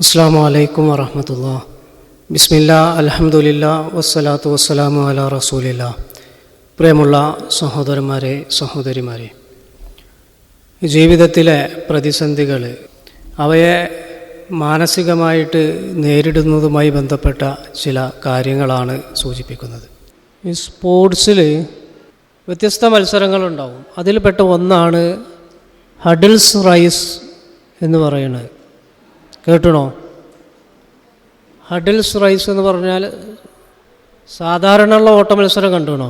അസ്സാം വലൈക്കും വറഹമത്തുള്ള. ബിസ്മില്ല അലഹമുല്ല വസ്സലാത്തു വസ്സലാമു അല റസൂലില്ല. പ്രിയമുള്ള സഹോദരന്മാരെ സഹോദരിമാരെ ജീവിതത്തിലെ പ്രതിസന്ധികൾ അവയെ മാനസികമായിട്ട് നേരിടുന്നതുമായി ബന്ധപ്പെട്ട ചില കാര്യങ്ങളാണ് സൂചിപ്പിക്കുന്നത്. ഈ സ്പോർട്സിൽ വ്യത്യസ്ത മത്സരങ്ങളുണ്ടാവും. അതിൽപ്പെട്ട ഒന്നാണ് ഹഡിൽസ് റൈസ് എന്ന് പറയുന്നത്. കേട്ടണോ? ഹഡിൽസ് റൈസ് എന്ന് പറഞ്ഞാൽ സാധാരണയുള്ള ഓട്ടമത്സരം കണ്ടുകണോ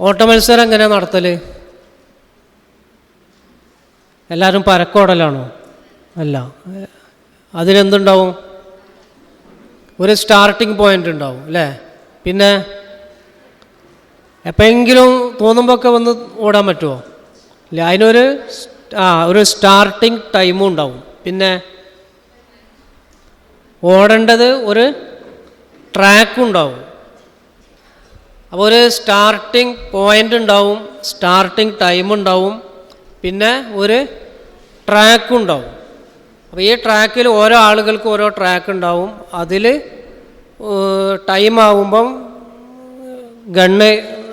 ഓട്ടമത്സരം എങ്ങനെയാണ് നടത്തൽ എല്ലാവരും പരക്കോടലാണോ? അല്ല. അതിനെന്തുണ്ടാവും ഒരു സ്റ്റാർട്ടിംഗ് പോയിന്റ് ഉണ്ടാവും അല്ലേ? പിന്നെ എപ്പോഴെങ്കിലും തോന്നുമ്പോഴൊക്കെ വന്ന് ഓടാൻ പറ്റുമോ ഇല്ല അതിനൊരു ആ ഒരു സ്റ്റാർട്ടിംഗ് ടൈമും ഉണ്ടാവും. പിന്നെ ഓടേണ്ടത് ഒരു ട്രാക്ക് ഉണ്ടാവും. അപ്പോൾ ഒരു സ്റ്റാർട്ടിംഗ് പോയിന്റ് ഉണ്ടാവും സ്റ്റാർട്ടിംഗ് ടൈം ഉണ്ടാവും പിന്നെ ഒരു ട്രാക്കും ഉണ്ടാവും. അപ്പോൾ ഈ ട്രാക്കിൽ ഓരോ ആളുകൾക്കും ഓരോ ട്രാക്ക് ഉണ്ടാവും. അതിൽ ടൈം ആകുമ്പം ഗണ്ണ്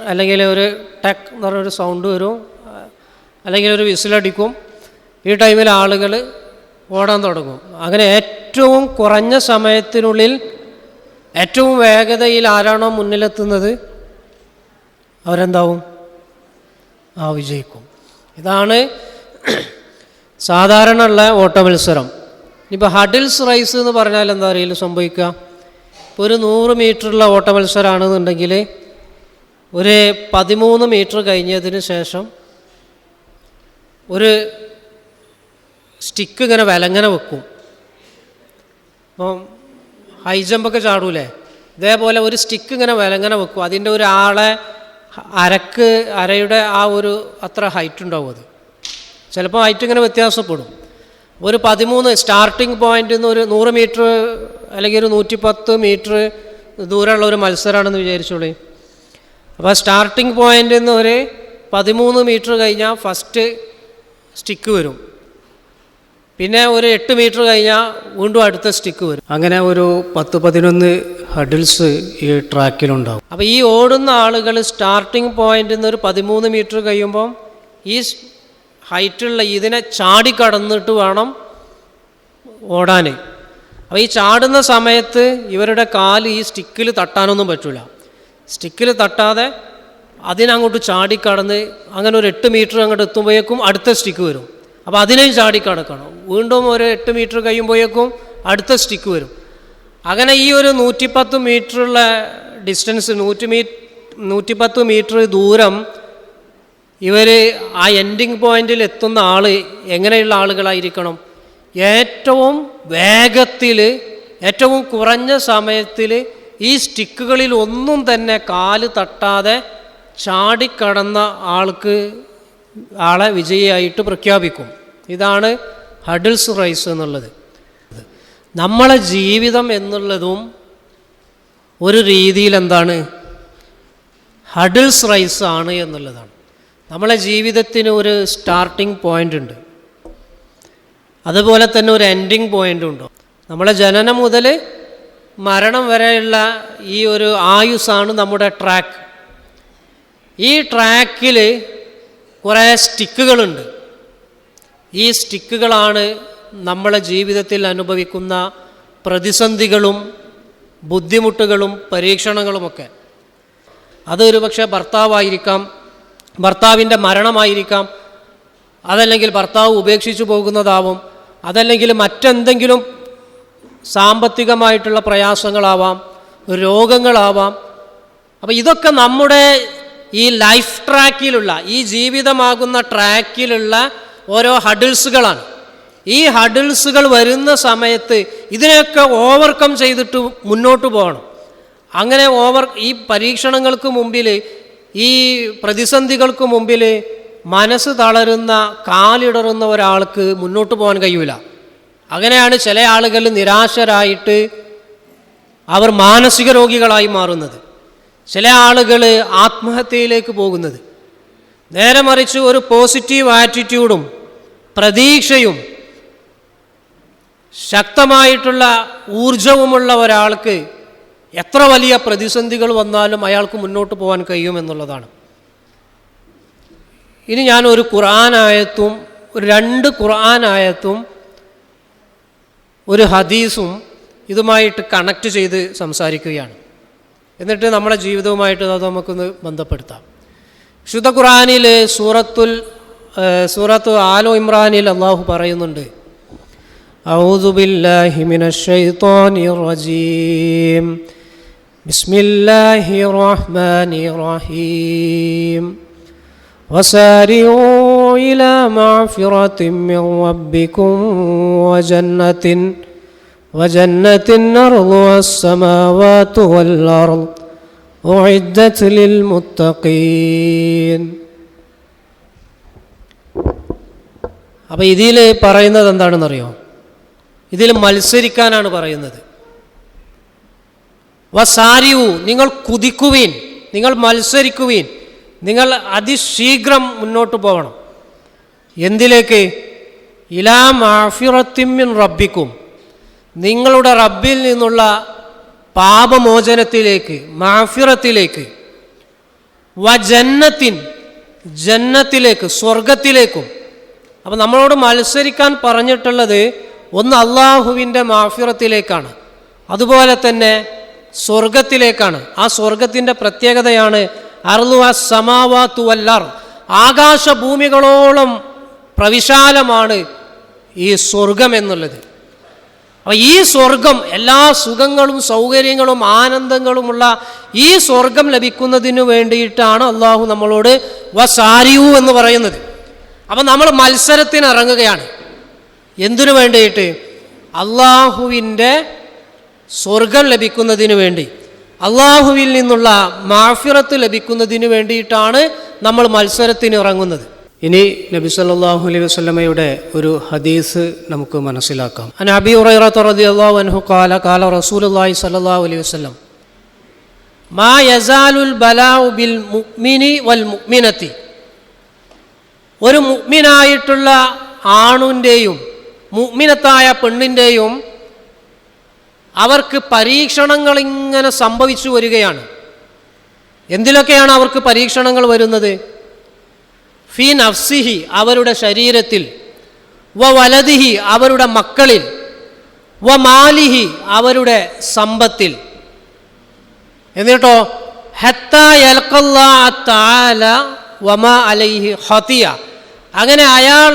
അല്ലെങ്കിൽ ഒരു ടെക് എന്ന് പറഞ്ഞൊരു സൗണ്ട് വരും. അല്ലെങ്കിൽ ഒരു വിസിലടിക്കും ഈ ടൈമിൽ ആളുകൾ ഓടാൻ തുടങ്ങും. അങ്ങനെ ഏറ്റവും കുറഞ്ഞ സമയത്തിനുള്ളിൽ ഏറ്റവും വേഗതയിൽ ആരാണോ മുന്നിലെത്തുന്നത് അവരെന്താവും? ആ വിജയിക്കും. ഇതാണ് സാധാരണ ഉള്ള ഓട്ടമത്സരം. ഇനിയിപ്പോൾ ഹഡിൽസ് റൈസ് എന്ന് പറഞ്ഞാൽ എന്താ അറിയില്ല സംഭവിക്കുക? ഇപ്പോൾ ഒരു നൂറ് മീറ്ററുള്ള ഓട്ടമത്സരമാണെന്നുണ്ടെങ്കിൽ ഒരു പതിമൂന്ന് മീറ്റർ കഴിഞ്ഞതിന് ശേഷം ഒരു സ്റ്റിക്ക് ഇങ്ങനെ വിലങ്ങനെ വെക്കും. അപ്പം ഹൈ ജമ്പൊക്കെ ചാടൂലേ? ഇതേപോലെ ഒരു സ്റ്റിക്ക് ഇങ്ങനെ വിലങ്ങനെ വെക്കും. അതിന്റെ ഒരു ആളെ അരക്ക് അരയുടെ ആ ഒരു അത്ര ഹൈറ്റ് ഉണ്ടാവും അത്. ചിലപ്പോൾ ഹൈറ്റ് ഇങ്ങനെ വ്യത്യാസപ്പെടും. ഒരു പതിമൂന്ന് സ്റ്റാർട്ടിംഗ് പോയിന്റിൽ നിന്ന് ഒരു നൂറ് മീറ്റർ അല്ലെങ്കിൽ ഒരു നൂറ്റി പത്ത് മീറ്റർ ദൂരമുള്ള ഒരു മത്സരമാണെന്ന് വിചാരിച്ചോളി. അപ്പോൾ സ്റ്റാർട്ടിംഗ് പോയിന്റിൽ നിന്ന് ഒരു പതിമൂന്ന് മീറ്റർ കഴിഞ്ഞാൽ ഫസ്റ്റ് സ്റ്റിക്ക് വരും. പിന്നെ ഒരു എട്ട് മീറ്റർ കഴിഞ്ഞാൽ വീണ്ടും അടുത്ത സ്റ്റിക്ക് വരും. അങ്ങനെ ഒരു പത്ത് പതിനൊന്ന് ഹഡിൽസ് ഈ ട്രാക്കിലുണ്ടാവും. അപ്പോൾ ഈ ഓടുന്ന ആളുകൾ സ്റ്റാർട്ടിംഗ് പോയിന്റിൽ നിന്ന് ഒരു പതിമൂന്ന് മീറ്റർ കഴിയുമ്പോൾ ഈ ഹൈറ്റുള്ള ഇതിനെ ചാടിക്കടന്നിട്ട് വേണം ഓടാൻ അപ്പോൾ ഈ ചാടുന്ന സമയത്ത് ഇവരുടെ കാൽ ഈ സ്റ്റിക്കിൽ തട്ടാനൊന്നും പറ്റില്ല സ്റ്റിക്കിൽ തട്ടാതെ അതിനങ്ങോട്ട് ചാടിക്കടന്ന് അങ്ങനെ ഒരു എട്ട് മീറ്റർ അങ്ങോട്ട് എത്തുമ്പോഴേക്കും അടുത്ത സ്റ്റിക്ക് വരും. അപ്പോൾ അതിനെയും ചാടിക്കടക്കണം. വീണ്ടും ഒരു എട്ട് മീറ്റർ കഴിയുമ്പോഴേക്കും അടുത്ത സ്റ്റിക്ക് വരും. അങ്ങനെ ഈ ഒരു നൂറ്റിപ്പത്ത് മീറ്ററുള്ള ഡിസ്റ്റൻസ് നൂറ്റി മീ നൂറ്റിപ്പത്ത് മീറ്റർ ദൂരം ഇവർ ആ എൻഡിങ് പോയിന്റിൽ എത്തുന്ന ആൾ എങ്ങനെയുള്ള ആളുകളായിരിക്കണം? ഏറ്റവും വേഗത്തിൽ ഏറ്റവും കുറഞ്ഞ സമയത്തിൽ ഈ സ്റ്റിക്കുകളിൽ ഒന്നും തന്നെ കാൽ തട്ടാതെ ചാടിക്കടന്ന ആൾക്ക് ആളെ വിജയിയായിട്ട് പ്രഖ്യാപിക്കും. ഇതാണ് ഹഡിൽസ് റൈസ് എന്നുള്ളത്. നമ്മളെ ജീവിതം എന്നുള്ളതും ഒരു രീതിയിൽ എന്താണ്? ഹഡിൽസ് റൈസ് ആണ് എന്നുള്ളതാണ്. നമ്മളെ ജീവിതത്തിന് ഒരു സ്റ്റാർട്ടിംഗ് പോയിന്റ് ഉണ്ട്. അതുപോലെ തന്നെ ഒരു എൻഡിങ് പോയിന്റും ഉണ്ടോ. നമ്മളെ ജനനം മുതൽ മരണം വരെയുള്ള ഈ ഒരു ആയുസ്സാണ് നമ്മുടെ ട്രാക്ക് ഈ ട്രാക്കിൽ കുറേ സ്റ്റിക്കുകളുണ്ട്. ഈ സ്റ്റിക്കുകളാണ് നമ്മളെ ജീവിതത്തിൽ അനുഭവിക്കുന്ന പ്രതിസന്ധികളും ബുദ്ധിമുട്ടുകളും പരീക്ഷണങ്ങളുമൊക്കെ. അതൊരു പക്ഷേ ഭർത്താവായിരിക്കാം ഭർത്താവിന്റെ മരണമായിരിക്കാം അതല്ലെങ്കിൽ ഭർത്താവ് ഉപേക്ഷിച്ചു പോകുന്നതാവും അതല്ലെങ്കിൽ മറ്റെന്തെങ്കിലും സാമ്പത്തികമായിട്ടുള്ള പ്രയാസങ്ങളാവാം രോഗങ്ങളാവാം. അപ്പോൾ ഇതൊക്കെ നമ്മുടെ ഈ ലൈഫ് ട്രാക്കിലുള്ള ഈ ജീവിതമാകുന്ന ട്രാക്കിലുള്ള ഓരോ ഹഡിൽസുകളാണ്. ഈ ഹഡിൽസുകൾ വരുന്ന സമയത്ത് ഇതിനെയൊക്കെ ഓവർകം ചെയ്തിട്ട് മുന്നോട്ട് പോകണം. അങ്ങനെ ഓവർ ഈ പരീക്ഷണങ്ങൾക്ക് മുമ്പിൽ ഈ പ്രതിസന്ധികൾക്ക് മുമ്പിൽ മനസ്സ് തളരുന്ന കാലിടറുന്ന ഒരാൾക്ക് മുന്നോട്ട് പോകാൻ കഴിയൂല. അങ്ങനെയാണ് ചില ആളുകൾ നിരാശരായിട്ട് അവർ മാനസിക രോഗികളായി മാറുന്നത്. ചില ആളുകൾ ആത്മഹത്യയിലേക്ക് പോകുന്നത്. നേരെ മറിച്ച് ഒരു പോസിറ്റീവ് ആറ്റിറ്റ്യൂഡും പ്രതീക്ഷയും ശക്തമായിട്ടുള്ള ഊർജവുമുള്ള ഒരാൾക്ക് എത്ര വലിയ പ്രതിസന്ധികൾ വന്നാലും അയാൾക്ക് മുന്നോട്ട് പോകാൻ കഴിയുമെന്നുള്ളതാണ് ഇനി ഞാൻ ഒരു ഖുർആനായത്തും ഒരു രണ്ട് ഖുർആനായത്തും ഒരു ഹദീസും ഇതുമായിട്ട് കണക്ട് ചെയ്ത് സംസാരിക്കുകയാണ്. എന്നിട്ട് നമ്മുടെ ജീവിതവുമായിട്ട് അത് നമുക്കൊന്ന് ബന്ധപ്പെടുത്താം ശുദ്ധ ഖുർആനിൽ സൂറത്തുൽ ഏഹ്, സൂറത്ത് ആലോ ഇമ്രാനിൽ അള്ളാഹു പറയുന്നുണ്ട് أعوذ بالله من الشيطان الرجيم بسم الله الرحمن الرحيم وسارعوا إلى مغفرة من ربكم وجنة وجنة أرضها السماوات والأرض أعدت للمتقين അപ്പോൾ ഇതിൽ പറയുന്നത് എന്താണെന്നറിയോ ഇതിൽ മത്സരിക്കാനാണ് പറയുന്നത് വസാരിയു നിങ്ങൾ കുതിക്കുവീൻ നിങ്ങൾ മത്സരിക്കുവീൻ നിങ്ങൾ അതിശീഘ്രം മുന്നോട്ട് പോകണം എന്തിലേക്ക് ഇലാ മാഫിറത്തിമ്മിൻ റബ്ബിക്കും നിങ്ങളുടെ റബ്ബിൽ നിന്നുള്ള പാപമോചനത്തിലേക്ക് മാഫിറത്തിലേക്ക് വ ജന്നത്തിൻ ജന്നത്തിലേക്ക് സ്വർഗത്തിലേക്കും അപ്പം നമ്മളോട് മത്സരിക്കാൻ പറഞ്ഞിട്ടുള്ളത് ഒന്ന് അള്ളാഹുവിന്റെ മാഫിറത്തിലേക്കാണ്. അതുപോലെ തന്നെ സ്വർഗത്തിലേക്കാണ് ആ സ്വർഗത്തിന്റെ പ്രത്യേകതയാണ് അർലുവ സമാവാത്തു വല്ലാർ ആകാശഭൂമികളോളം പ്രവിശാലമാണ് ഈ സ്വർഗം എന്നുള്ളത്. അപ്പോൾ ഈ സ്വർഗം എല്ലാ സുഖങ്ങളും സൗകര്യങ്ങളും ആനന്ദങ്ങളുമുള്ള ഈ സ്വർഗം ലഭിക്കുന്നതിന് വേണ്ടിയിട്ടാണ് അള്ളാഹു നമ്മളോട് വസാരിയു എന്ന് പറയുന്നത്. അപ്പം നമ്മൾ മത്സരത്തിന് ഇറങ്ങുകയാണ്. എന്തിനു വേണ്ടിയിട്ട്? അള്ളാഹുവിന്റെ സ്വർഗം ലഭിക്കുന്നതിന് വേണ്ടി. അള്ളാഹുവിൽ നിന്നുള്ള മാഫിറത്ത് ലഭിക്കുന്നതിന് വേണ്ടിയിട്ടാണ് നമ്മൾ മത്സരത്തിന് ഇറങ്ങുന്നത്. ഇനി നബി സല്ലാഹു അലൈഹി വസ്ലമയുടെ ഒരു ഹദീസ് നമുക്ക് മനസ്സിലാക്കാം. അൻഹു അലൈഹി മാ യസാലുൽ ബലാഉ ബിൽ വൽ ഒരു മുഗ്മിനായിട്ടുള്ള ആണിന്റെയും മുഗ്മിനത്തായ പെണ്ണിന്റെയും അവർക്ക് പരീക്ഷണങ്ങൾ ഇങ്ങനെ സംഭവിച്ചു വരികയാണ്. എന്തിലൊക്കെയാണ് അവർക്ക് പരീക്ഷണങ്ങൾ വരുന്നത്? ഫി നഫ്സിഹി അവരുടെ ശരീരത്തിൽ. വ വലതിഹി അവരുടെ മക്കളിൽ. വ മാലിഹി അവരുടെ സമ്പത്തിൽ. എന്നിട്ടോ? ഹത്ത യൽക്കല്ലാ താല വമ അലൈഹി അങ്ങനെ അയാൾ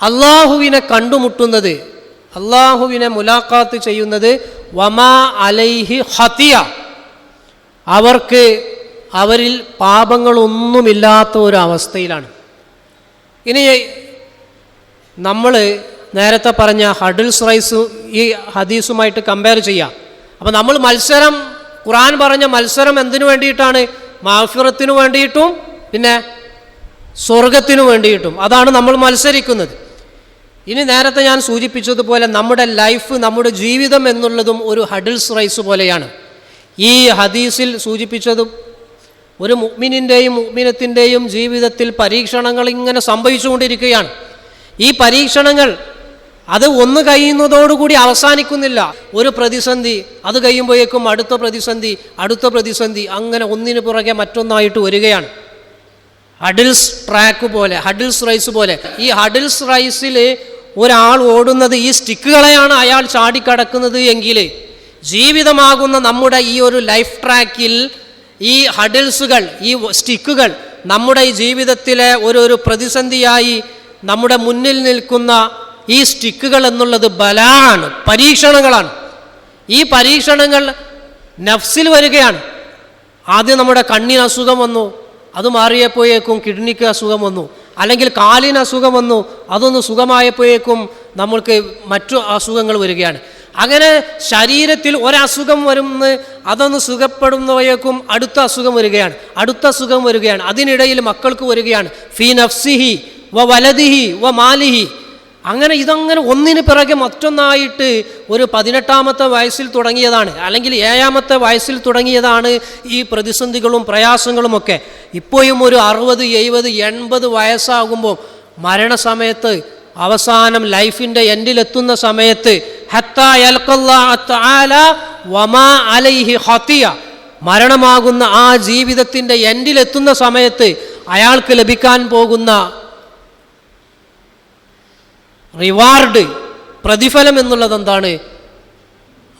അള്ളാഹുവിനെ കണ്ടുമുട്ടുന്നത് അള്ളാഹുവിനെ മുലാഖാത്ത് ചെയ്യുന്നത് വമാ അലൈഹി ഹത്തിയ അവർക്ക് അവരിൽ പാപങ്ങളൊന്നുമില്ലാത്ത ഒരു അവസ്ഥയിലാണ് ഇനി നമ്മൾ നേരത്തെ പറഞ്ഞ ഹഡിൽസ് റൈസ് ഈ ഹദീസുമായിട്ട് കമ്പയർ ചെയ്യാം. അപ്പം നമ്മൾ മത്സരം ഖുറാൻ പറഞ്ഞ മത്സരം എന്തിനു വേണ്ടിയിട്ടാണ്? മാഫിറത്തിനു വേണ്ടിയിട്ടും പിന്നെ സ്വർഗത്തിനു വേണ്ടിയിട്ടും. അതാണ് നമ്മൾ മത്സരിക്കുന്നത്. ഇനി നേരത്തെ ഞാൻ സൂചിപ്പിച്ചതുപോലെ നമ്മുടെ ലൈഫ് നമ്മുടെ ജീവിതം എന്നുള്ളതും ഒരു ഹഡിൽസ് റൈസ് പോലെയാണ്. ഈ ഹദീസിൽ സൂചിപ്പിച്ചതും ഒരു മുഗ്മിനിന്റെയും മുഗ്മിനത്തിന്റെയും ജീവിതത്തിൽ പരീക്ഷണങ്ങൾ ഇങ്ങനെ സംഭവിച്ചുകൊണ്ടിരിക്കുകയാണ്. ഈ പരീക്ഷണങ്ങൾ അത് ഒന്ന് കഴിയുന്നതോടുകൂടി അവസാനിക്കുന്നില്ല. ഒരു പ്രതിസന്ധി അത് കഴിയുമ്പോഴേക്കും അടുത്ത പ്രതിസന്ധി അടുത്ത പ്രതിസന്ധി അങ്ങനെ ഒന്നിനു പുറകെ മറ്റൊന്നായിട്ട് വരികയാണ്. ഹഡിൽസ് ട്രാക്ക് പോലെ ഹഡിൽസ് റൈസ് പോലെ. ഈ ഹഡിൽസ് റൈസിൽ ഒരാൾ ഓടുന്നത് ഈ സ്റ്റിക്കുകളെയാണ് അയാൾ ചാടിക്കടക്കുന്നത് എങ്കിൽ ജീവിതമാകുന്ന നമ്മുടെ ഈ ഒരു ലൈഫ് ട്രാക്കിൽ ഈ ഹഡിൽസുകൾ ഈ സ്റ്റിക്കുകൾ നമ്മുടെ ഈ ജീവിതത്തിലെ ഒരു ഒരു പ്രതിസന്ധിയായി നമ്മുടെ മുന്നിൽ നിൽക്കുന്ന ഈ സ്റ്റിക്കുകൾ എന്നുള്ളത് ബലാണ് പരീക്ഷണങ്ങളാണ്. ഈ പരീക്ഷണങ്ങൾ നഫ്സിൽ വരികയാണ്. ആദ്യം നമ്മുടെ കണ്ണിന് അസുഖം വന്നു അത് മാറിയപ്പോഴേക്കും കിഡ്നിക്ക് അസുഖം വന്നു അല്ലെങ്കിൽ കാലിന് അസുഖം വന്നു അതൊന്ന് സുഖമായപ്പോഴേക്കും നമ്മൾക്ക് മറ്റു അസുഖങ്ങൾ വരികയാണ്. അങ്ങനെ ശരീരത്തിൽ ഒരസുഖം വരുന്ന് അതൊന്ന് സുഖപ്പെടുന്നവയേക്കും അടുത്ത അസുഖം വരികയാണ്. അടുത്ത അസുഖം വരികയാണ്. അതിനിടയിൽ മക്കൾക്ക് വരികയാണ്. ഫി നഫ്സിഹി വ വലദിഹി വ മാലിഹി. അങ്ങനെ ഇതങ്ങനെ ഒന്നിന് പിറകെ മറ്റൊന്നായിട്ട് ഒരു പതിനെട്ടാമത്തെ വയസ്സിൽ തുടങ്ങിയതാണ്. അല്ലെങ്കിൽ ഏഴാമത്തെ വയസ്സിൽ തുടങ്ങിയതാണ് ഈ പ്രതിസന്ധികളും പ്രയാസങ്ങളുമൊക്കെ ഇപ്പോഴും ഒരു അറുപത് എഴുപത് എൺപത് വയസ്സാകുമ്പോൾ മരണസമയത്ത് അവസാനം ലൈഫിന്റെ എൻഡിലെത്തുന്ന സമയത്ത് മരണമാകുന്ന ആ ജീവിതത്തിന്റെ എൻഡിലെത്തുന്ന സമയത്ത് അയാൾക്ക് ലഭിക്കാൻ പോകുന്ന റിവാർഡ് പ്രതിഫലം എന്നുള്ളത് എന്താണ്?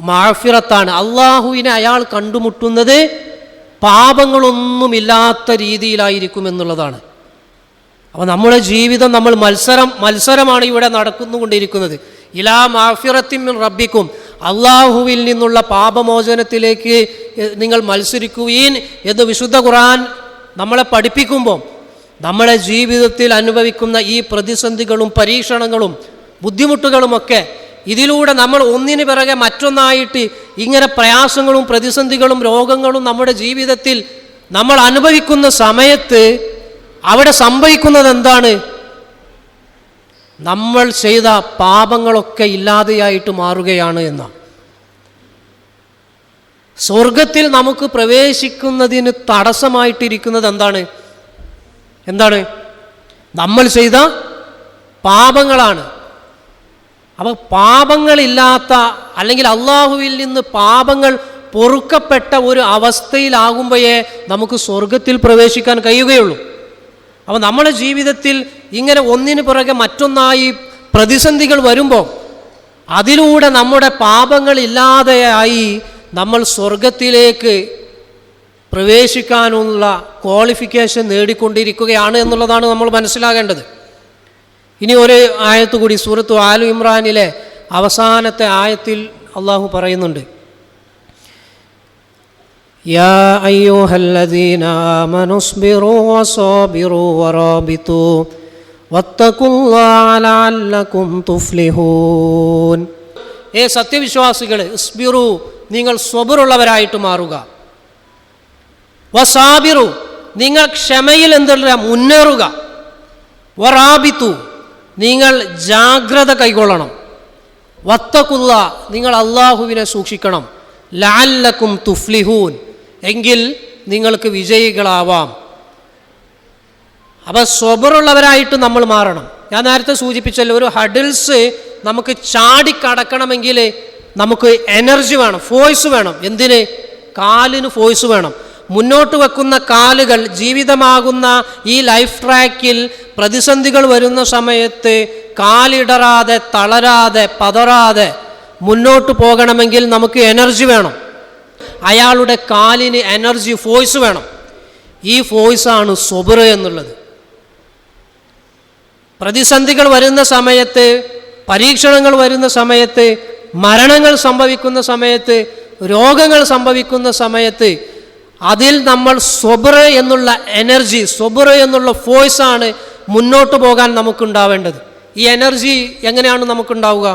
മാഫിറത്താണ്. അള്ളാഹുവിനെ അയാൾ കണ്ടുമുട്ടുന്നത് പാപങ്ങളൊന്നുമില്ലാത്ത രീതിയിലായിരിക്കും എന്നുള്ളതാണ്. അപ്പോൾ നമ്മുടെ ജീവിതം നമ്മൾ മത്സരം മത്സരമാണ് ഇവിടെ നടക്കുന്നുകൊണ്ടിരിക്കുന്നത്. ഇലാ മാഫിറത്തിൻ റബ്ബിക്കും. അള്ളാഹുവിൽ നിന്നുള്ള പാപമോചനത്തിലേക്ക് നിങ്ങൾ മത്സരിക്കുകയും എന്ന് വിശുദ്ധ ഖുർആൻ നമ്മളെ പഠിപ്പിക്കുമ്പോൾ നമ്മുടെ ജീവിതത്തിൽ അനുഭവിക്കുന്ന ഈ പ്രതിസന്ധികളും പരീക്ഷണങ്ങളും ബുദ്ധിമുട്ടുകളുമൊക്കെ ഇതിലൂടെ നമ്മൾ ഒന്നിനു പിറകെ മറ്റൊന്നായിട്ട് ഇങ്ങനെ പ്രയാസങ്ങളും പ്രതിസന്ധികളും രോഗങ്ങളും നമ്മുടെ ജീവിതത്തിൽ നമ്മൾ അനുഭവിക്കുന്ന സമയത്ത് അവിടെ സംഭവിക്കുന്നത് എന്താണ് നമ്മൾ ചെയ്ത പാപങ്ങളൊക്കെ ഇല്ലാതെയായിട്ട് മാറുകയാണ് എന്നാണ് സ്വർഗത്തിൽ നമുക്ക് പ്രവേശിക്കുന്നതിന് തടസ്സമായിട്ടിരിക്കുന്നത് എന്താണ്? എന്താണ്? നമ്മൾ ചെയ്ത പാപങ്ങളാണ്. അപ്പോൾ പാപങ്ങളില്ലാത്ത അല്ലെങ്കിൽ അള്ളാഹുവിൽ നിന്ന് പാപങ്ങൾ പൊറുക്കപ്പെട്ട ഒരു അവസ്ഥയിലാകുമ്പോഴേ നമുക്ക് സ്വർഗത്തിൽ പ്രവേശിക്കാൻ കഴിയുകയുള്ളൂ. അപ്പോൾ നമ്മുടെ ജീവിതത്തിൽ ഇങ്ങനെ ഒന്നിന് പുറകെ മറ്റൊന്നായി പ്രതിസന്ധികൾ വരുമ്പോൾ അതിലൂടെ നമ്മുടെ പാപങ്ങളില്ലാതെയായി നമ്മൾ സ്വർഗത്തിലേക്ക് പ്രവേശിക്കാനുള്ള ക്വാളിഫിക്കേഷൻ നേടിക്കൊണ്ടിരിക്കുകയാണ് എന്നുള്ളതാണ് നമ്മൾ മനസ്സിലാകേണ്ടത്. ഇനി ഒരു ആയത്തുകൂടി സൂറത്തു ആലു ഇമ്രാനിലെ അവസാനത്തെ ആയത്തിൽ അള്ളാഹു പറയുന്നുണ്ട്. يا أيها الذين آمنوا اصبروا وصابروا ورابطوا واتقوا الله لعلكم تفلحون ഏ സത്യവിശ്വാസികൾ ഇസ്ബിറു നിങ്ങൾ സ്വബറുള്ളവരായിട്ട് മാറുക വസാബിറു നിങ്ങൾ ക്ഷമയിൽ എന്തുള്ള മുന്നേറുക വറാബിത്തു നിങ്ങൾ ജാഗ്രത കൈക്കൊള്ളണം വത്തക്കുള്ള നിങ്ങൾ അള്ളാഹുവിനെ സൂക്ഷിക്കണം ലാല്ലക്കും തുഫ്ലിഹൂൻ എങ്കിൽ നിങ്ങൾക്ക് വിജയികളാവാം. അപ്പോൾ സ്വബറുള്ളവരായിട്ട് നമ്മൾ മാറണം. ഞാൻ നേരത്തെ സൂചിപ്പിച്ചല്ലോ ഒരു ഹഡിൽസ് നമുക്ക് ചാടിക്കടക്കണമെങ്കിൽ നമുക്ക് എനർജി വേണം ഫോഴ്സ് വേണം. എന്തിന്? കാലിന് ഫോഴ്സ് വേണം. മുന്നോട്ട് വെക്കുന്ന കാലുകൾ ജീവിതമാകുന്ന ഈ ലൈഫ് ട്രാക്കിൽ പ്രതിസന്ധികൾ വരുന്ന സമയത്ത് കാലിടറാതെ തളരാതെ പതറാതെ മുന്നോട്ട് പോകണമെങ്കിൽ നമുക്ക് എനർജി വേണം. അയാളുടെ കാലിന് എനർജി ഫോഴ്സ് വേണം. ഈ ഫോഴ്സാണ് സ്വബ്ര എന്നുള്ളത്. പ്രതിസന്ധികൾ വരുന്ന സമയത്ത് പരീക്ഷണങ്ങൾ വരുന്ന സമയത്ത് മരണങ്ങൾ സംഭവിക്കുന്ന സമയത്ത് രോഗങ്ങൾ സംഭവിക്കുന്ന സമയത്ത് അതിൽ നമ്മൾ സ്വബ്ര എന്നുള്ള എനർജി സ്വബ്ര എന്നുള്ള ഫോഴ്സാണ് മുന്നോട്ട് പോകാൻ നമുക്കുണ്ടാവേണ്ടത്. ഈ എനർജി എങ്ങനെയാണ് നമുക്കുണ്ടാവുക?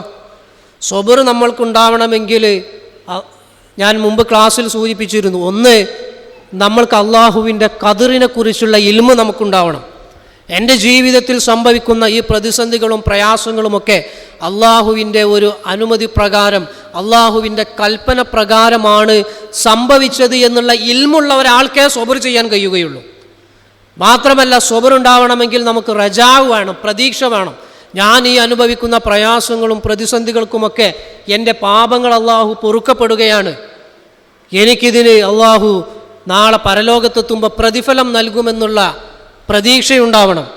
സ്വബ്ര നമ്മൾക്കുണ്ടാവണമെങ്കിൽ ഞാൻ മുമ്പ് ക്ലാസ്സിൽ സൂചിപ്പിച്ചിരുന്നു ഒന്ന് നമ്മൾക്ക് അള്ളാഹുവിന്റെ കതിറിനെ കുറിച്ചുള്ള ഇൽമ നമുക്കുണ്ടാവണം. എന്റെ ജീവിതത്തിൽ സംഭവിക്കുന്ന ഈ പ്രതിസന്ധികളും പ്രയാസങ്ങളുമൊക്കെ അള്ളാഹുവിന്റെ ഒരു അനുമതി പ്രകാരം അള്ളാഹുവിന്റെ കൽപ്പന പ്രകാരമാണ് സംഭവിച്ചത് എന്നുള്ള ഇൽമുള്ള ഒരാൾക്കേ സ്വബർ ചെയ്യാൻ കഴിയുകയുള്ളൂ. മാത്രമല്ല സ്വബർ ഉണ്ടാവണമെങ്കിൽ നമുക്ക് റജാവ് വേണം പ്രതീക്ഷ വേണം. ഞാൻ ഈ അനുഭവിക്കുന്ന പ്രയാസങ്ങളും പ്രതിസന്ധികൾക്കുമൊക്കെ എന്റെ പാപങ്ങൾ അള്ളാഹു പൊറുക്കപ്പെടുകയാണ്. എനിക്കിതിന് അള്ളാഹു നാളെ പരലോകത്തെത്തുമ്പോൾ പ്രതിഫലം നൽകുമെന്നുള്ള പ്രതീക്ഷയുണ്ടാവണം.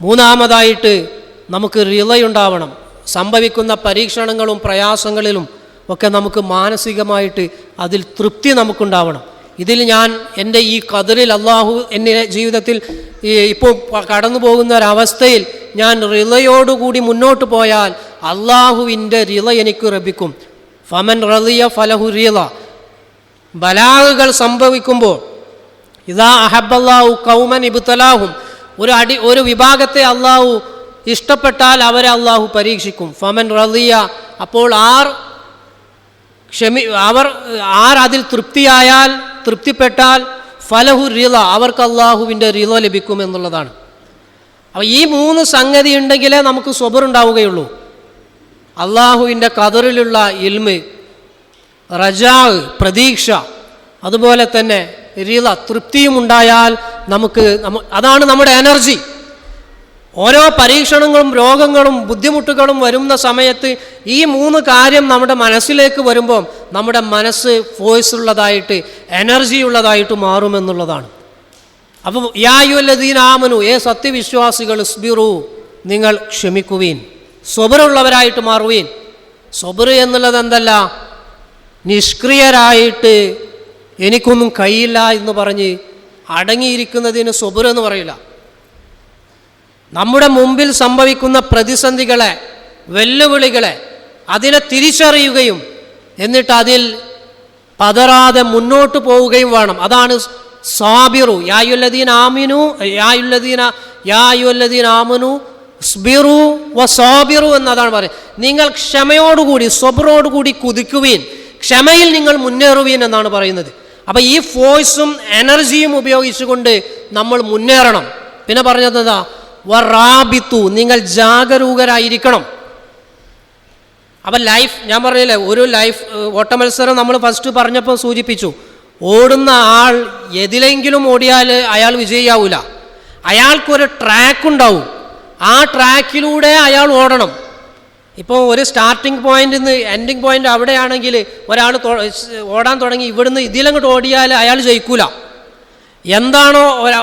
മൂന്നാമതായിട്ട് നമുക്ക് റിളയുണ്ടാവണം സംഭവിക്കുന്ന പരീക്ഷണങ്ങളും പ്രയാസങ്ങളിലും ഒക്കെ നമുക്ക് മാനസികമായിട്ട് അതിൽ തൃപ്തി നമുക്കുണ്ടാവണം. ഇതിൽ ഞാൻ എന്റെ ഈ കതിറിൽ അള്ളാഹു എന്റെ ജീവിതത്തിൽ ഇപ്പോൾ കടന്നു പോകുന്ന ഒരവസ്ഥയിൽ ഞാൻ റിളയോടുകൂടി മുന്നോട്ട് പോയാൽ അള്ളാഹുവിന്റെ റിള എനിക്ക് ലഭിക്കും. ഫമൻ റലിയ ഫലഹു റിള ബലാഗുകൾ സംഭവിക്കുമ്പോൾ ഇതാ അഹബല്ലാഹു കൗമൻ ഇബുത്തലാഹും ഒരു അടി ഒരു വിഭാഗത്തെ അള്ളാഹു ഇഷ്ടപ്പെട്ടാൽ അവരെ അള്ളാഹു പരീക്ഷിക്കും. ഫമൻ റലിയ അപ്പോൾ ആർ ക്ഷമി അവർ ആരതിൽ തൃപ്തിയായാൽ തൃപ്തിപ്പെട്ടാൽ ഫലഹു റിള അവർക്ക് അള്ളാഹുവിന്റെ ലഭിക്കും എന്നുള്ളതാണ്. അപ്പോൾ ഈ മൂന്ന് സംഗതി ഉണ്ടെങ്കിലേ നമുക്ക് സ്വബറുണ്ടാവുകയുള്ളൂ അള്ളാഹുവിന്റെ കതറിലുള്ള ഇൽമ് റജാവ് പ്രതീക്ഷ അതുപോലെ തന്നെ റിള തൃപ്തിയും ഉണ്ടായാൽ നമുക്ക് അതാണ് നമ്മുടെ എനർജി. ഓരോ പരീക്ഷണങ്ങളും രോഗങ്ങളും ബുദ്ധിമുട്ടുകളും വരുന്ന സമയത്ത് ഈ മൂന്ന് കാര്യം നമ്മുടെ മനസ്സിലേക്ക് വരുമ്പോൾ നമ്മുടെ മനസ്സ് ഫോഴ്സ് ഉള്ളതായിട്ട് എനർജി ഉള്ളതായിട്ട് മാറുമെന്നുള്ളതാണ്. അപ്പം യായുല്ലദീനാമനു ഏ സത്യവിശ്വാസികൾ സ്ബിറു നിങ്ങൾ ക്ഷമിക്കുവീൻ സ്വബറുള്ളവരായിട്ട് മാറുവീൻ. സ്വബർ എന്നുള്ളത് എന്തല്ല? നിഷ്ക്രിയരായിട്ട് എനിക്കൊന്നും കഴിയില്ല എന്ന് പറഞ്ഞ് അടങ്ങിയിരിക്കുന്നതിന് സ്വബർ എന്ന് പറയില്ല. നമ്മുടെ മുമ്പിൽ സംഭവിക്കുന്ന പ്രതിസന്ധികളെ വെല്ലുവിളികളെ അതിനെ തിരിച്ചറിയുകയും എന്നിട്ട് അതിൽ പതറാതെ മുന്നോട്ട് പോവുകയും വേണം. അതാണ് സാബിറു. യായുല്ലദീൻ ആമിനു യായുല്ലദീന യായുല്ലദീൻ ആമനു സ്ബിറു വ സാബിറു എന്നതാണ് പറയുന്നത്. നിങ്ങൾ ക്ഷമയോടുകൂടി സ്വബറോടുകൂടി കുതിക്കുവീൻ ക്ഷമയിൽ നിങ്ങൾ മുന്നേറുവീൻ എന്നാണ് പറയുന്നത്. അപ്പോൾ ഈ ഫോഴ്സും എനർജിയും ഉപയോഗിച്ചുകൊണ്ട് നമ്മൾ മുന്നേറണം. പിന്നെ പറഞ്ഞത് എന്താ? വറാബിത്തു നിങ്ങൾ ജാഗരൂകരായിരിക്കണം. അപ്പം ലൈഫ് ഞാൻ പറഞ്ഞില്ലേ ഒരു ലൈഫ് ഓട്ടമത്സരം നമ്മൾ ഫസ്റ്റ് പറഞ്ഞപ്പോൾ സൂചിപ്പിച്ചു. ഓടുന്ന ആൾ എതിലെങ്കിലും ഓടിയാൽ അയാൾ വിജയിയാവൂല. അയാൾക്കൊരു ട്രാക്ക് ഉണ്ടാവും. ആ ട്രാക്കിലൂടെ അയാൾ ഓടണം. ഇപ്പോൾ ഒരു സ്റ്റാർട്ടിംഗ് പോയിന്റിൽ നിന്ന് എൻഡിങ് പോയിന്റ് അവിടെയാണെങ്കിൽ ഒരാൾ ഓടാൻ തുടങ്ങി ഇവിടുന്ന് ഇതിലങ്ങോട്ട് ഓടിയാൽ അയാൾ ജയിക്കൂല. എന്താണോ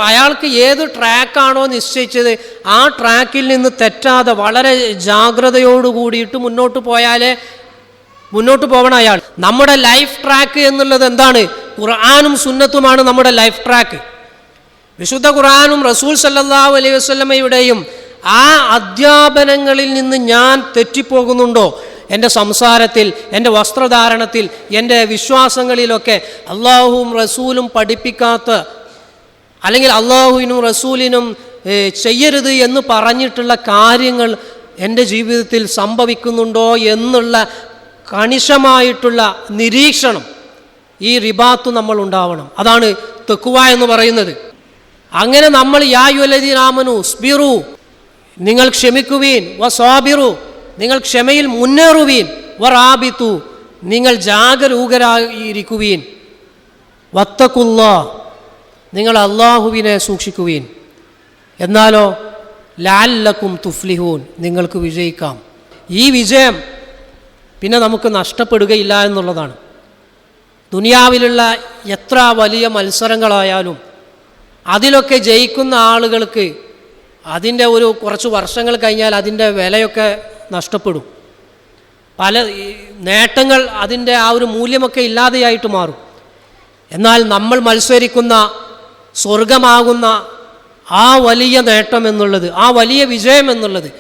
അയാൾക്ക് ഏത് ട്രാക്കാണോ നിശ്ചയിച്ചത് ആ ട്രാക്കിൽ നിന്ന് തെറ്റാതെ വളരെ ജാഗ്രതയോട് കൂടിയിട്ട് മുന്നോട്ട് പോയാലേ മുന്നോട്ട് പോകണം അയാൾ. നമ്മുടെ ലൈഫ് ട്രാക്ക് എന്നുള്ളത് എന്താണ്? ഖുർആാനും സുന്നത്തുമാണ് നമ്മുടെ ലൈഫ് ട്രാക്ക്. വിശുദ്ധ ഖുർആാനും റസൂൽ സല്ലല്ലാഹു അലൈഹി വസ്ലമയുടെയും ആ അധ്യാപനങ്ങളിൽ നിന്ന് ഞാൻ തെറ്റിപ്പോകുന്നുണ്ടോ? എന്റെ സംസാരത്തിൽ എന്റെ വസ്ത്രധാരണത്തിൽ എന്റെ വിശ്വാസങ്ങളിലൊക്കെ അള്ളാഹുവും റസൂലും പഠിപ്പിക്കാത്ത അല്ലെങ്കിൽ അള്ളാഹുവിനും റസൂലിനും ചെയ്യരുത് എന്ന് പറഞ്ഞിട്ടുള്ള കാര്യങ്ങൾ എന്റെ ജീവിതത്തിൽ സംഭവിക്കുന്നുണ്ടോ എന്നുള്ള കണിശമായിട്ടുള്ള നിരീക്ഷണം ഈ റിബാത്ത് നമ്മൾ ഉണ്ടാവണം. അതാണ് തെക്കുവ എന്ന് പറയുന്നത്. അങ്ങനെ നമ്മൾ യാമനു സ്ബിറു നിങ്ങൾ ക്ഷമിക്കുവീൻ വ സ്വാബിറു നിങ്ങൾ ക്ഷമയിൽ മുന്നേറുവീൻ വ റാബിത്തു നിങ്ങൾ ജാഗരൂകരായിരിക്കുവീൻ വത്തക്കുള്ള നിങ്ങൾ അള്ളാഹുവിനെ സൂക്ഷിക്കുവീൻ. എന്നാലോ ലാല്ലക്കും തുഫ്ലിഹൂൻ നിങ്ങൾക്ക് വിജയിക്കാം. ഈ വിജയം പിന്നെ നമുക്ക് നഷ്ടപ്പെടുകയില്ല എന്നുള്ളതാണ്. ദുനിയാവിലുള്ള എത്ര വലിയ മത്സരങ്ങളായാലും അതിലൊക്കെ ജയിക്കുന്ന ആളുകൾക്ക് അതിന്റെ ഒരു കുറച്ച് വർഷങ്ങൾ കഴിഞ്ഞാൽ അതിന്റെ വിലയൊക്കെ നഷ്ടപ്പെടും. പല നേട്ടങ്ങൾ അതിന്റെ ആ ഒരു മൂല്യമൊക്കെ ഇല്ലാതെയായിട്ട് മാറും. എന്നാൽ നമ്മൾ മത്സരിക്കുന്ന സ്വർഗമാകുന്ന ആ വലിയ നേട്ടം എന്നുള്ളത് ആ വലിയ വിജയം എന്നുള്ളത്.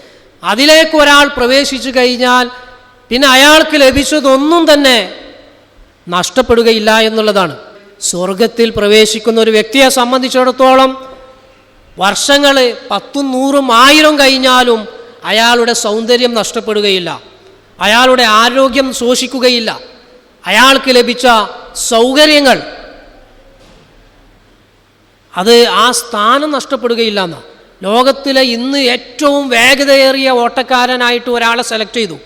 അതിലേക്ക് ഒരാൾ പ്രവേശിച്ചു കഴിഞ്ഞാൽ പിന്നെ അയാൾക്ക് ലഭിച്ചതൊന്നും തന്നെ നഷ്ടപ്പെടുകയില്ല എന്നുള്ളതാണ്. സ്വർഗത്തിൽ പ്രവേശിക്കുന്ന ഒരു വ്യക്തിയെ സംബന്ധിച്ചിടത്തോളം വർഷങ്ങൾ പത്തും നൂറും ആയിരം കഴിഞ്ഞാലും അയാളുടെ സൗന്ദര്യം നഷ്ടപ്പെടുകയില്ല. അയാളുടെ ആരോഗ്യം ശോഷിക്കുകയില്ല. അയാൾക്ക് ലഭിച്ച സൗകര്യങ്ങൾ അത് ആ സ്ഥാനം നഷ്ടപ്പെടുകയില്ല എന്നാ ലോകത്തിലെ ഇന്ന് ഏറ്റവും വേഗതയേറിയ ഓട്ടക്കാരനായിട്ട് ഒരാളെ സെലക്ട് ചെയ്തു.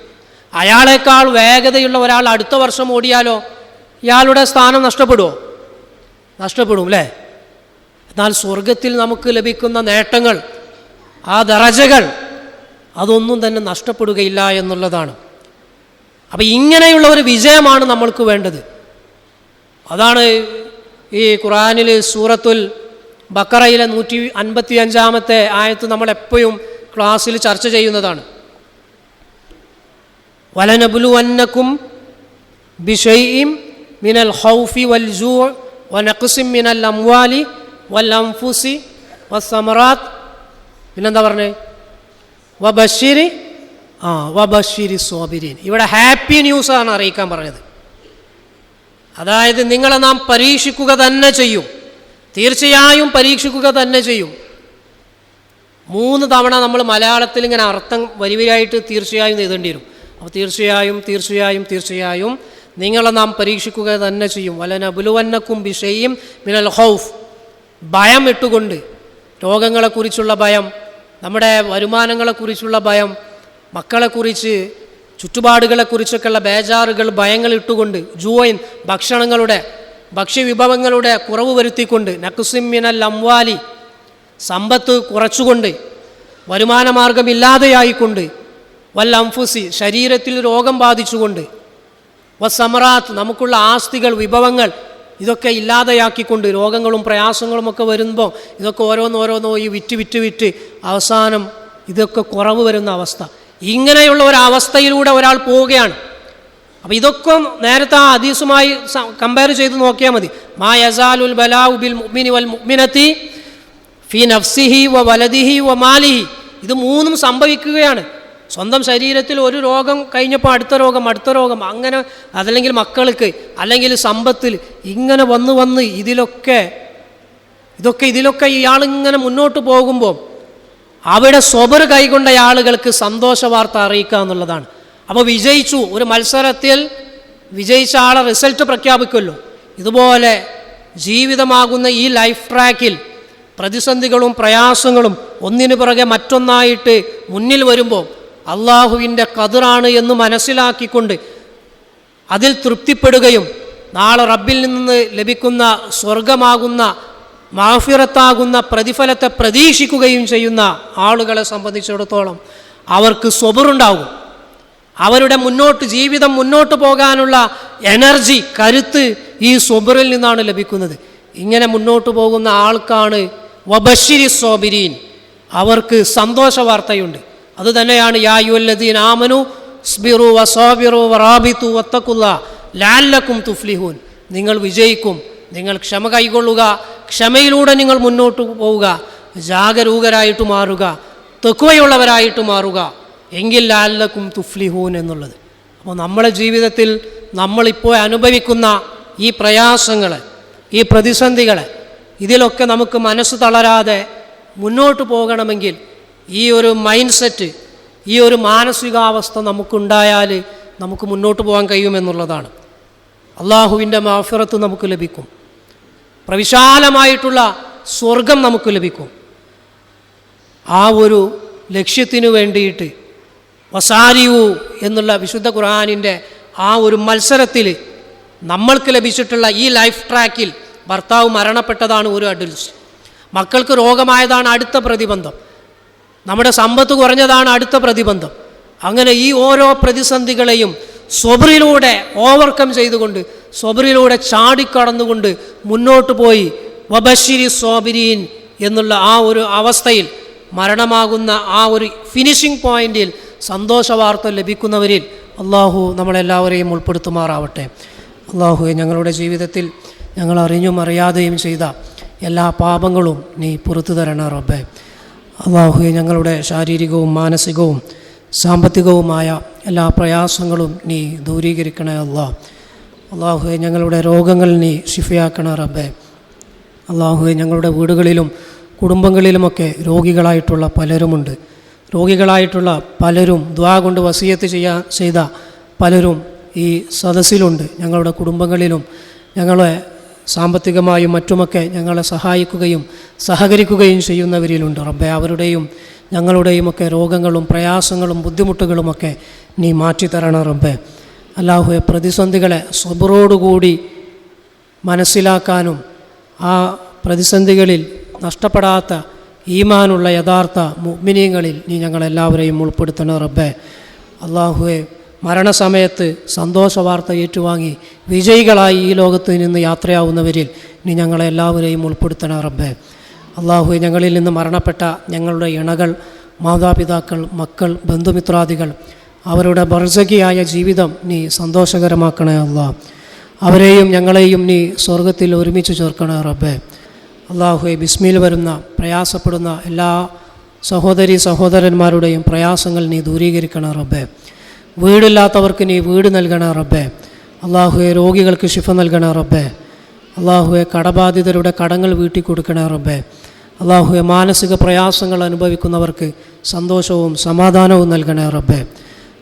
അയാളെക്കാൾ വേഗതയുള്ള ഒരാൾ അടുത്ത വർഷം ഓടിയാലോ ഇയാളുടെ സ്ഥാനം നഷ്ടപ്പെടുമോ നഷ്ടപ്പെടും അല്ലേ എന്നാൽ സ്വർഗത്തിൽ നമുക്ക് ലഭിക്കുന്ന നേട്ടങ്ങൾ ആ ദറജകൾ അതൊന്നും തന്നെ നഷ്ടപ്പെടുകയില്ല എന്നുള്ളതാണ്. അപ്പം ഇങ്ങനെയുള്ള ഒരു വിജയമാണ് നമ്മൾക്ക് വേണ്ടത്. അതാണ് ഈ ഖുറാനിൽ സൂറത്തുൽ ബക്കറയിലെ നൂറ്റി അൻപത്തി അഞ്ചാമത്തെ ആയത്ത് നമ്മൾ എപ്പോഴും ക്ലാസ്സിൽ ചർച്ച ചെയ്യുന്നതാണ്. വലനബുലുവന്നക്കും ബിഷയിം മിനൽ ഹൗഫി വൽ ജൂ വനഖസിം മിനൽ അംവാലി വൽ അംഫുസി വസമറാത്ത് പിന്നെന്താ പറഞ്ഞേ? വ ബഷീരി ആ വ ബഷീരി സോബിരീൻ. ഇവിടെ ഹാപ്പി ന്യൂസാണ് അറിയിക്കാൻ പറഞ്ഞത്. അതായത് നിങ്ങളെ നാം പരീക്ഷിക്കുക തന്നെ ചെയ്യും. തീർച്ചയായും പരീക്ഷിക്കുക തന്നെ ചെയ്യും. മൂന്ന് തവണ നമ്മൾ മലയാളത്തിൽ ഇങ്ങനെ അർത്ഥം വരിവരിയായിട്ട് തീർച്ചയായും എഴുതേണ്ടി വരും. അപ്പോൾ തീർച്ചയായും തീർച്ചയായും തീർച്ചയായും നിങ്ങളെ നാം പരീക്ഷിക്കുക തന്നെ ചെയ്യും. വലന ബുലുവന്നക്കും ബിഷയും മിനൽ ഹൗഫ് ഭയം ഇട്ടുകൊണ്ട് രോഗങ്ങളെക്കുറിച്ചുള്ള ഭയം നമ്മുടെ വരുമാനങ്ങളെക്കുറിച്ചുള്ള ഭയം മക്കളെക്കുറിച്ച് ചുറ്റുപാടുകളെക്കുറിച്ചൊക്കെയുള്ള ബേജാറുകൾ ഭയങ്ങൾ ഇട്ടുകൊണ്ട് ജൂവൈൻ ഭക്ഷണങ്ങളുടെ ഭക്ഷ്യവിഭവങ്ങളുടെ കുറവ് വരുത്തിക്കൊണ്ട് നക്കുസിം അംവാലി സമ്പത്ത് കുറച്ചുകൊണ്ട് വരുമാനമാർഗമില്ലാതെയായിക്കൊണ്ട് വല്ല അംഫുസി ശരീരത്തിൽ രോഗം ബാധിച്ചുകൊണ്ട് വസമറാത്ത് നമുക്കുള്ള ആസ്തികൾ വിഭവങ്ങൾ ഇതൊക്കെ ഇല്ലാതെയാക്കിക്കൊണ്ട് രോഗങ്ങളും പ്രയാസങ്ങളും ഒക്കെ വരുമ്പോൾ ഇതൊക്കെ ഓരോന്നോരോന്നോ ഈ വിറ്റ് വിറ്റ് വിറ്റ് അവസാനം ഇതൊക്കെ കുറവ് വരുന്ന അവസ്ഥ. ഇങ്ങനെയുള്ള ഒരവസ്ഥയിലൂടെ ഒരാൾ പോവുകയാണ്. അപ്പോൾ ഇതൊക്കെ നേരത്തെ ആ ഹദീസുമായി കമ്പയർ ചെയ്ത് നോക്കിയാൽ മതി. മാ യസാലുൽ ബലാഉ ബിൽ മുഅ്മിനി വൽ മുഅ്മിനത്തി ഫി നഫ്സിഹി വ വലദിഹി വ മാലിഹി. ഇത് മൂന്നും സംഭവിക്കുകയാണ്. സ്വന്തം ശരീരത്തിൽ ഒരു രോഗം കഴിഞ്ഞപ്പോൾ അടുത്ത രോഗം അടുത്ത രോഗം അങ്ങനെ അതല്ലെങ്കിൽ മക്കൾക്ക് അല്ലെങ്കിൽ സമ്പത്തിൽ ഇങ്ങനെ വന്ന് വന്ന് ഇതിലൊക്കെ ഇതൊക്കെ ഇതിലൊക്കെ ഇയാളിങ്ങനെ മുന്നോട്ട് പോകുമ്പോൾ അവിടെ സ്വബർ കൈകൊണ്ട ആളുകൾക്ക് സന്തോഷ വാർത്ത അറിയിക്കുക എന്നുള്ളതാണ്. അപ്പോൾ വിജയിച്ചു. ഒരു മത്സരത്തിൽ വിജയിച്ച ആളെ റിസൾട്ട് പ്രഖ്യാപിക്കുമല്ലോ. ഇതുപോലെ ജീവിതമാകുന്ന ഈ ലൈഫ് ട്രാക്കിൽ പ്രതിസന്ധികളും പ്രയാസങ്ങളും ഒന്നിനു പുറകെ മറ്റൊന്നായിട്ട് മുന്നിൽ വരുമ്പോൾ അള്ളാഹുവിന്റെ കതിറാണ് എന്ന് മനസ്സിലാക്കിക്കൊണ്ട് അതിൽ തൃപ്തിപ്പെടുകയും നാളെ റബ്ബിൽ നിന്ന് ലഭിക്കുന്ന സ്വർഗമാകുന്ന മാഫിറത്താകുന്ന പ്രതിഫലത്തെ പ്രതീക്ഷിക്കുകയും ചെയ്യുന്ന ആളുകളെ സംബന്ധിച്ചിടത്തോളം അവർക്ക് സ്വബറുണ്ടാകും. അവരുടെ മുന്നോട്ട് ജീവിതം മുന്നോട്ട് പോകാനുള്ള എനർജി കരുത്ത് ഈ സുബറിൽ നിന്നാണ് ലഭിക്കുന്നത്. ഇങ്ങനെ മുന്നോട്ട് പോകുന്ന ആൾക്കാണ് വബശിരി സോബിരീൻ. അവർക്ക് സന്തോഷ വാർത്തയുണ്ട് അത് തന്നെയാണ് യായുല്ലദീൻ ആമനു സ്ബിറു വസോബിറു വറാബിത്തു വത്തക്കുള്ള ലാല്ലക്കും തുഫ്ലിഹൂൻ. നിങ്ങൾ വിജയിക്കും. നിങ്ങൾ ക്ഷമ കൈകൊള്ളുക. ക്ഷമയിലൂടെ നിങ്ങൾ മുന്നോട്ട് പോവുക. ജാഗരൂകരായിട്ട് മാറുക. തെക്കുവയുള്ളവരായിട്ട് മാറുക. എങ്കിൽ ലാലക്കും തുഫ്ലിഹൂൻ എന്നുള്ളത്. അപ്പോൾ നമ്മുടെ ജീവിതത്തിൽ നമ്മളിപ്പോൾ അനുഭവിക്കുന്ന ഈ പ്രയാസങ്ങൾ ഈ പ്രതിസന്ധികൾ ഇതിലൊക്കെ നമുക്ക് മനസ്സ് തളരാതെ മുന്നോട്ട് പോകണമെങ്കിൽ ഈ ഒരു മൈൻഡ് സെറ്റ് ഈ ഒരു മാനസികാവസ്ഥ നമുക്കുണ്ടായാൽ നമുക്ക് മുന്നോട്ട് പോകാൻ കഴിയുമെന്നുള്ളതാണ്. അള്ളാഹുവിന്റെ മാഫിറത്ത് നമുക്ക് ലഭിക്കും. പ്രവിശാലമായിട്ടുള്ള സ്വർഗം നമുക്ക് ലഭിക്കും. ആ ഒരു ലക്ഷ്യത്തിനു വേണ്ടിയിട്ട് വസാരിയു എന്നുള്ള വിശുദ്ധ ഖുർആാനിന്റെ ആ ഒരു മത്സരത്തിൽ നമ്മൾക്ക് ലഭിച്ചിട്ടുള്ള ഈ ലൈഫ് ട്രാക്കിൽ ഭർത്താവ് മരണപ്പെട്ടതാണ് ഒരു അഡൽസ് മക്കൾക്ക് രോഗമായതാണ് അടുത്ത പ്രതിബന്ധം. നമ്മുടെ സമ്പത്ത് കുറഞ്ഞതാണ് അടുത്ത പ്രതിബന്ധം. അങ്ങനെ ഈ ഓരോ പ്രതിസന്ധികളെയും സ്വബറിലൂടെ ഓവർകം ചെയ്തുകൊണ്ട് സ്വബറിലൂടെ ചാടിക്കടന്നുകൊണ്ട് മുന്നോട്ട് പോയി. വബശിരി സോബിരീൻ എന്നുള്ള ആ ഒരു അവസ്ഥയിൽ മരണമാകുന്ന ആ ഒരു ഫിനിഷിംഗ് പോയിന്റിൽ സന്തോഷ വാർത്ത ലഭിക്കുന്നവരിൽ അള്ളാഹു നമ്മളെല്ലാവരെയും ഉൾപ്പെടുത്തുമാറാവട്ടെ. അള്ളാഹു ഞങ്ങളുടെ ജീവിതത്തിൽ ഞങ്ങൾ അറിഞ്ഞും അറിയാതെയും ചെയ്ത എല്ലാ പാപങ്ങളും നീ പുറത്തു തരണ റബ്ബെ. അള്ളാഹുവെ ഞങ്ങളുടെ ശാരീരികവും മാനസികവും സാമ്പത്തികവുമായ എല്ലാ പ്രയാസങ്ങളും നീ ദൂരീകരിക്കണേ അള്ളാഹ് അള്ളാഹുവെ ഞങ്ങളുടെ രോഗങ്ങൾ നീ ഷിഫയാക്കണ റബ്ബേ. അള്ളാഹുവെ ഞങ്ങളുടെ വീടുകളിലും കുടുംബങ്ങളിലുമൊക്കെ രോഗികളായിട്ടുള്ള പലരുമുണ്ട്. രോഗികളായിട്ടുള്ള പലരും ദ്വാ കൊണ്ട് വസീയത്ത് ചെയ്യാൻ ചെയ്ത പലരും ഈ സദസ്സിലുണ്ട്. ഞങ്ങളുടെ കുടുംബങ്ങളിലും ഞങ്ങളെ സാമ്പത്തികമായും മറ്റുമൊക്കെ ഞങ്ങളെ സഹായിക്കുകയും സഹകരിക്കുകയും ചെയ്യുന്നവരിലുണ്ട്. റബ്ബെ അവരുടെയും ഞങ്ങളുടെയുമൊക്കെ രോഗങ്ങളും പ്രയാസങ്ങളും ബുദ്ധിമുട്ടുകളുമൊക്കെ നീ മാറ്റിത്തരണം റബ്ബെ. അല്ലാഹുവെ പ്രതിസന്ധികളെ സ്വബറോടുകൂടി മനസ്സിലാക്കാനും ആ പ്രതിസന്ധികളിൽ നഷ്ടപ്പെടാത്ത ഈമാനുള്ള യഥാർത്ഥ മുഗ്മിനീങ്ങളിൽ നീ ഞങ്ങളെല്ലാവരെയും ഉൾപ്പെടുത്തണം റബ്ബെ. അള്ളാഹുവെ മരണസമയത്ത് സന്തോഷ വാർത്ത ഏറ്റുവാങ്ങി വിജയികളായി ഈ ലോകത്ത് നിന്ന് യാത്രയാവുന്നവരിൽ നീ ഞങ്ങളെല്ലാവരെയും ഉൾപ്പെടുത്തണം റബ്ബെ. അള്ളാഹുവെ ഞങ്ങളിൽ നിന്ന് മരണപ്പെട്ട ഞങ്ങളുടെ ഇണകൾ മാതാപിതാക്കൾ മക്കൾ ബന്ധുമിത്രാദികൾ അവരുടെ ബർജകിയായ ജീവിതം നീ സന്തോഷകരമാക്കണേ അള്ളാഹ് അവരെയും ഞങ്ങളെയും നീ സ്വർഗത്തിൽ ഒരുമിച്ച് ചേർക്കണേ റബ്ബേ. അള്ളാഹുവെ ബിസ്മിയിൽ വരുന്ന പ്രയാസപ്പെടുന്ന എല്ലാ സഹോദരി സഹോദരന്മാരുടെയും പ്രയാസങ്ങൾ നീ ദൂരീകരിക്കണം റബ്ബേ. വീടില്ലാത്തവർക്ക് നീ വീട് നൽകണം റബ്ബേ. അള്ളാഹുവെ രോഗികൾക്ക് ശിഫ നൽകണം റബ്ബേ. അള്ളാഹുവെ കടബാധിതരുടെ കടങ്ങൾ വീട്ടി കൊടുക്കണം റബ്ബേ. അള്ളാഹുവെ മാനസിക പ്രയാസങ്ങൾ അനുഭവിക്കുന്നവർക്ക് സന്തോഷവും സമാധാനവും നൽകണേ റബ്ബേ.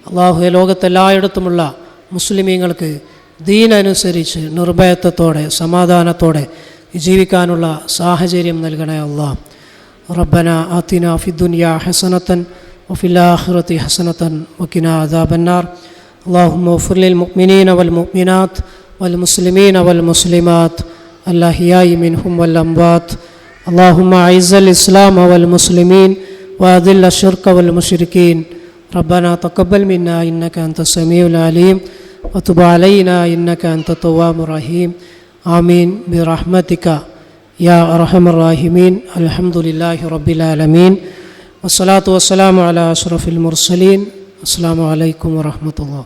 അള്ളാഹുവെ ലോകത്തെല്ലായിടത്തുമുള്ള മുസ്ലിമീങ്ങൾക്ക് ദീനനുസരിച്ച് നിർഭയത്വത്തോടെ സമാധാനത്തോടെ ജീവിക്കാനുള്ള സാഹചര്യം നൽകണേ അള്ളാഹ് റബ്ബന ആത്തിന ഫിദ്ദുനിയ ഹസനത്തൻ وفي الآخرة حسنة وقنا عذاب النار اللهم اغفر للمؤمنين والمؤمنات والمسلمين والمسلمات الأحياء منهم والأموات اللهم أعز الإسلام والمسلمين وأذل الشرك والمشركين ربنا تقبل منا إنك أنت السميع العليم وتب علينا إنك أنت التواب الرحيم آمين. برحمتك يا أرحم الراحمين. الحمد لله رب العالمين والصلاة والسلام على أشرف المرسلين السلام عليكم ورحمة الله